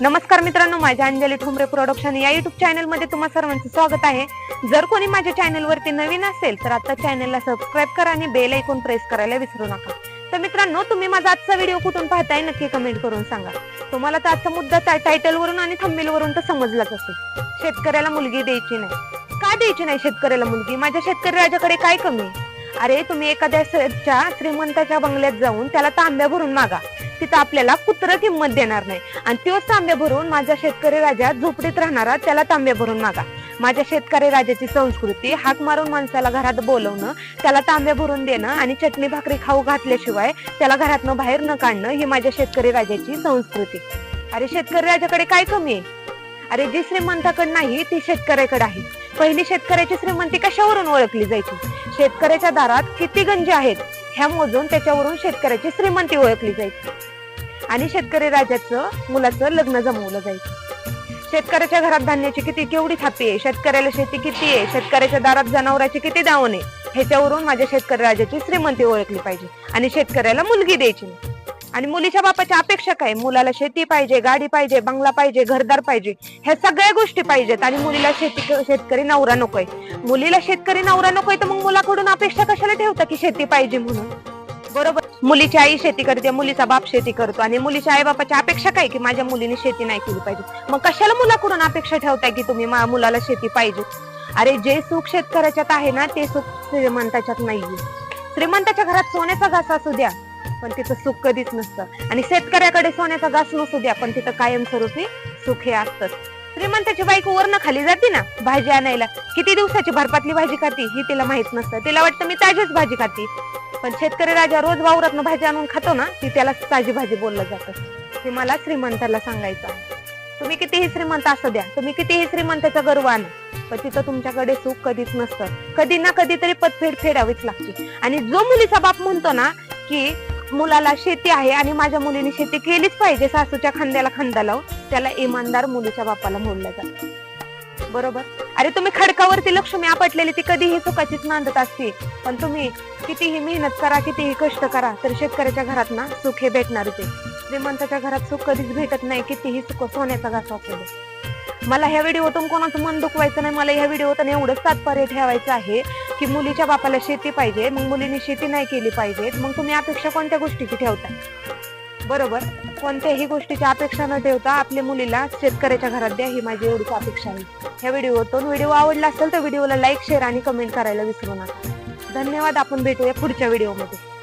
नमस्कार मित्रांनो माझ्या अंजली ठुमरे प्रोडक्शन या युट्यूब चॅनलमध्ये तुम्हा सर्वांचं स्वागत आहे. जर कोणी माझ्या चॅनल वरती नवीन असेल तर आता चॅनलला सबस्क्राईब करा आणि बेल ऐकून प्रेस करायला विसरू नका. तर मित्रांनो तुम्ही माझा आजचा व्हिडिओ कुठून पाहताय नक्की कमेंट करून सांगा. तुम्हाला तर आजचा मुद्दा टायटल वरून आणि थंबनेल वरून तर समजलाच असेल. शेतकऱ्याला मुलगी द्यायची नाही. का द्यायची नाही शेतकऱ्याला मुलगी? माझ्या शेतकरी राजाकडे काय कमी? आहे? अरे तुम्ही एखाद्या श्रीमंताच्या बंगल्यात जाऊन त्याला तांब्या भरून मागा. तिथं आपल्याला कुत्र किंमत देणार नाही. आणि तोच तांब्या भरून माझ्या शेतकरी राजा झोपडीत राहणारा त्याला तांब्या भरून मागा. माझ्या शेतकरी राजाची संस्कृती हाक मारून माणसाला घरात बोलवणं त्याला तांब्या भरून देणं आणि चटणी भाकरी खाऊ घातल्याशिवाय त्याला घरातनं बाहेर न काढणं ही माझ्या शेतकरी राजाची संस्कृती. अरे शेतकरी राजाकडे काय कमी आहे? अरे जी श्रीमंताकडे नाही ती शेतकऱ्याकडे आहे. पहिली शेतकऱ्याची श्रीमंती कशावरून ओळखली जायची? शेतकऱ्याच्या दारात किती गंजे आहेत? ह्या मोजून त्याच्यावरून शेतकऱ्याची श्रीमंती ओळखली जायची आणि शेतकरी राजाचं मुलाचं लग्न जमवलं जायचं शेतकऱ्याच्या घरात धान्याची किती केवढी थापी आहे? शेतकऱ्याला शेती किती आहे? शेतकऱ्याच्या दारात जनावराची किती दावण आहे? ह्याच्यावरून माझ्या शेतकरी राजाची श्रीमंती ओळखली पाहिजे. आणि शेतकऱ्याला मुलगी द्यायची आणि मुलीच्या बापाच्या अपेक्षा काय? मुलाला शेती पाहिजे गाडी पाहिजे बंगला पाहिजे घरदार पाहिजे. ह्या सगळ्या गोष्टी पाहिजेत. आणि मुलीला शेती शेतकरी नवरा नकोय. मुलीला शेतकरी नवरा नकोय तर मग मुला ठेवता की शेती पाहिजे म्हणून. बरोबर? मुलीची आई शेती करते मुलीचा बाप शेती करतो आणि मुलीच्या आई बापाची अपेक्षा काय की माझ्या मुलीने शेती नाही केली पाहिजे? मग कशाला मुलाकडून अपेक्षा ठेवताय की तुम्ही मुलाला शेती पाहिजे? अरे जे सुख शेतकऱ्याच्यात आहे ना ते सुख श्रीमंताच्यात नाहीये. श्रीमंताच्या घरात सोन्याचा घास असू द्या पण तिथं सुख कधीच नसतं. आणि शेतकऱ्याकडे सोन्याचा घास नसू द्या पण तिथं कायमस्वरूपी सुख हे असतं श्रीमंताची बायको वरनं खाली जाते ना भाजी आणायला. किती दिवसाची भरपातली भाजी खाती ही तिला माहीत नसतं. तिला वाटतं मी ताजीच भाजी खाती. पण शेतकरी राजा रोज वावरातनं भाजी आणून खातो ना ती त्याला ताजी भाजी बोललं जातं. ते मला श्रीमंताला सांगायचं आहे. तुम्ही कितीही श्रीमंत असं द्या तुम्ही कितीही श्रीमंताचा गर्व आणा पण तिथं तुमच्याकडे सुख कधीच नसतं. कधी ना कधीतरी पतफेड फेडावीच लागते. आणि जो मुलीचा बाप म्हणतो ना की मुलाला शेती आहे आणि माझ्या मुलीने शेती केलीच पाहिजे सासूच्या खांद्याला खांदा लावून त्याला इमानदार मुलीच्या बापाला मोडलं जात. बरोबर? अरे तुम्ही खडकावरती लक्ष्मी आपटलेली ती कधीही सुखाचीच नांदत असते. पण तुम्ही कितीही मेहनत करा कितीही कष्ट करा तर शेतकऱ्याच्या घरात ना सुख हे भेटणार ते श्रीमंताच्या घरात सुख कधीच भेटत नाही कितीही सुख सोन्याचा घास असू मला ह्या व्हिडिओतून कोणाचं मन दुखवायचं नाही मला ह्या व्हिडिओतून एवढंच तात्पर्य ठेवायचं आहे की मुलीच्या बापाला शेती पाहिजे मग मुलीने शेती नाही केली पाहिजे मग तुम्ही अपेक्षा कोणत्या गोष्टीची ठेवता बरोबर. कोणत्याही गोष्टीची अपेक्षा न ठेवता आपल्या मुलीला शेतकऱ्याच्या घरात द्या ही माझी एवढीच अपेक्षा आहे. ह्या व्हिडिओतून व्हिडिओ आवडला असेल तर व्हिडिओला लाईक शेअर आणि कमेंट करायला विसरू नका. धन्यवाद आपण भेटूया पुढच्या व्हिडिओमध्ये